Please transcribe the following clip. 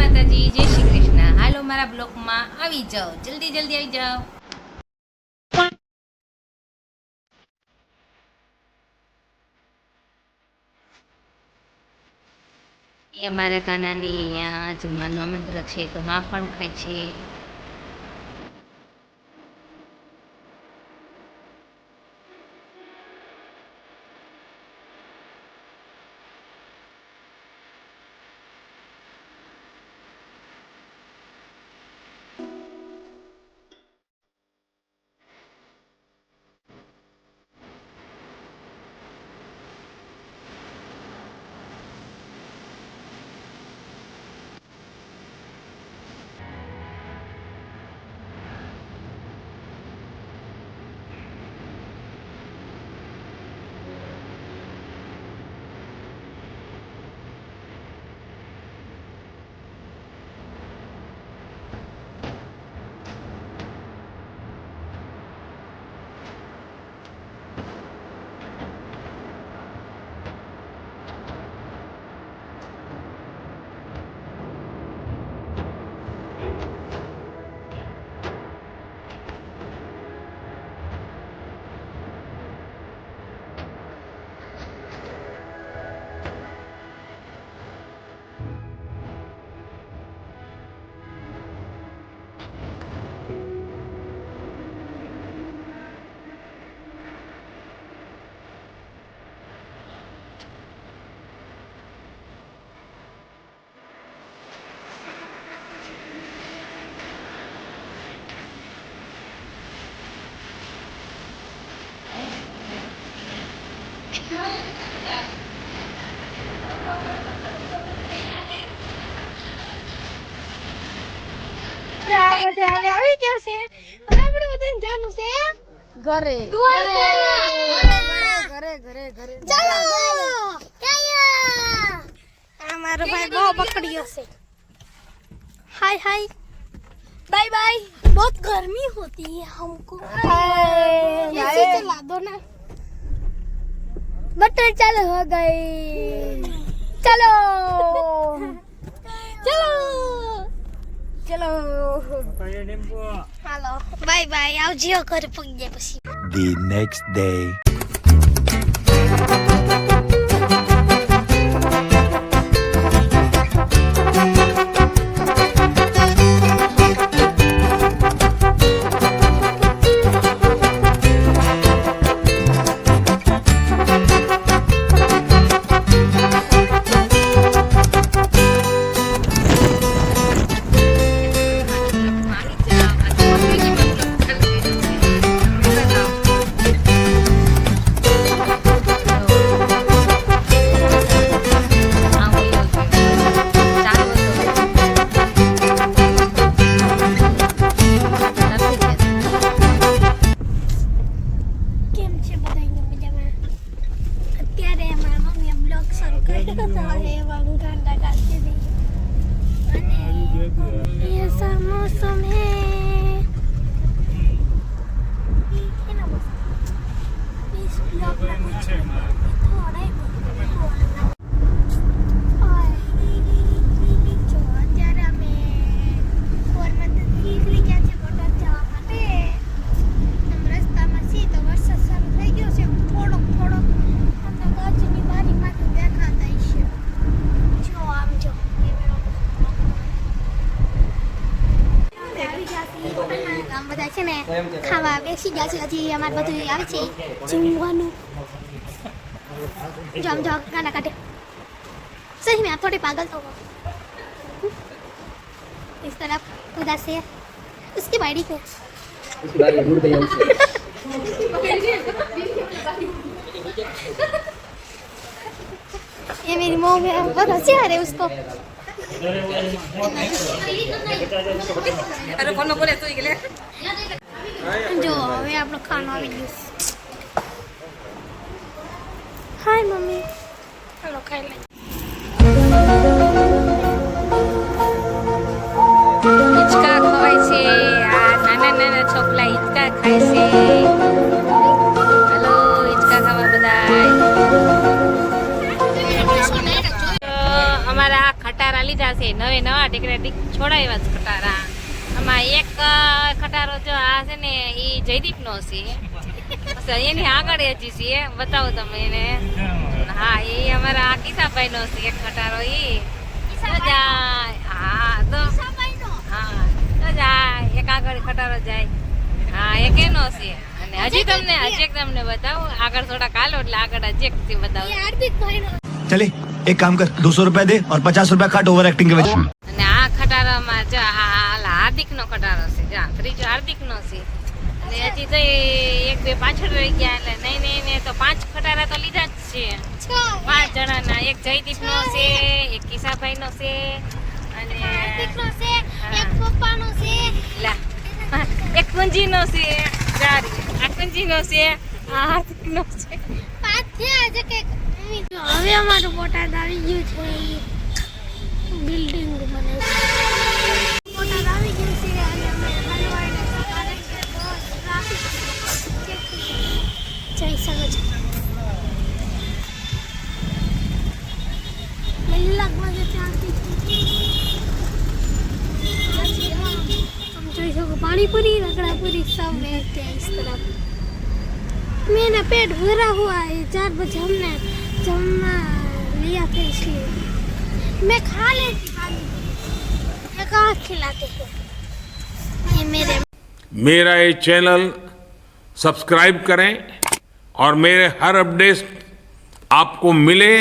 માતાજી, જય શ્રી કૃષ્ણ. હાલો મારા બ્લોગમાં આવી જાઓ. જલ્દી જલ્દી આવી જાઓ. એ અમારા કાનાની અહીંયા જમવાનો મંત્ર છે તો માખણ ખાય છે. ઘરે ઘરે ઘરે ઘરે ચાલો આ મારો ભાઈ બહુ પકડ્યો છે हाय हाय बाय बाय बहुत गर्मी होती है हमको एसी चला दो ना बटर चालू हो गई चलो चलो ચલો હાલો બાય બાય આવજો ઘરે પગી જાય પછી the next day. संकट आहे वंगांडा गाते नहीं ये सा मौसम है। इस ब्लॉग में कुछ थोड़ा ही। આમ બધા છે ને ખાવા બેસી ગયા છે હજી અમારે બધું આવે છે જમવાનું જો આમ જો ગાના કાઢે सही में आप थोड़े पागल तो हो इस तरफ उधर से उसकी बाड़ी पे ये मेरी मॉम है बहुत हंसी आ रही है उसको જો હવે આપણો ખાનો આવી ગયો હાય મમ્મી. ચાલો ખાઈ લઈએ લીધા છે. નવે નવા ટીકડા ટીક છોડાવ્યા છે ખટારા. આમાં એક ખટારો જો આ છે ને એ જયદીપનો છે. એની આગળ હજી છે. બતાવો તમે એને. હા એ અમારા આ કિસાભાઈનો છે એક ખટારો એ હા તો. હા તો જાય એક આગળ ખટારો જાય. હા એક એનો છે. અને હજી તમને હજી તમને બતાવું. આગળ થોડા કાલો એટલે આગળ હજી એક બતાવું. હાર્દિકભાઈનો. એક કામ કર દોસો રૂપિયા દે ઓર પચાસ રૂપિયા ખાટ ઓવર એક્ટિંગ કે અને આ ખટારામાં જો હાલ હાર્દિક નો ખટારો છે જા ત્રીજો હાર્દિક નો છે. અને એક બે પાછળ રહી ગયા એટલે નહીં નહીં ને તો પાંચ ખટારા તો લીધા જ છે. પાંચ જણાના એક જયદીપ છે એક કિસાભાઈ છે અને હાર્દિક છે લા એક કુંજી છે ચાર આ કુંજી છે આ હાર્દિક નો છે. પાંચ થયા હવે અમારું બોટાદ આવી ગયું છે બિલ્ડિંગ બને છે બોટાદ આવી ગયું છે અને અમે હલવાડે કારણ કે બહુ ટ્રાફિક જઈ શકો છો કલાકમાં જે ટ્રાફિક तुम જોઈ શકો पानीपुरी रगड़ापुरी सब मिलते हैं इस तरफ मैंने पेट भरा हुआ है चार बजे हमने जमना लिया इसलिए। मैं खा लेती पानी आँख खिलाते हैं? मेरे मेरा ये चैनल सब्सक्राइब करें और मेरे हर अपडेट आपको मिले।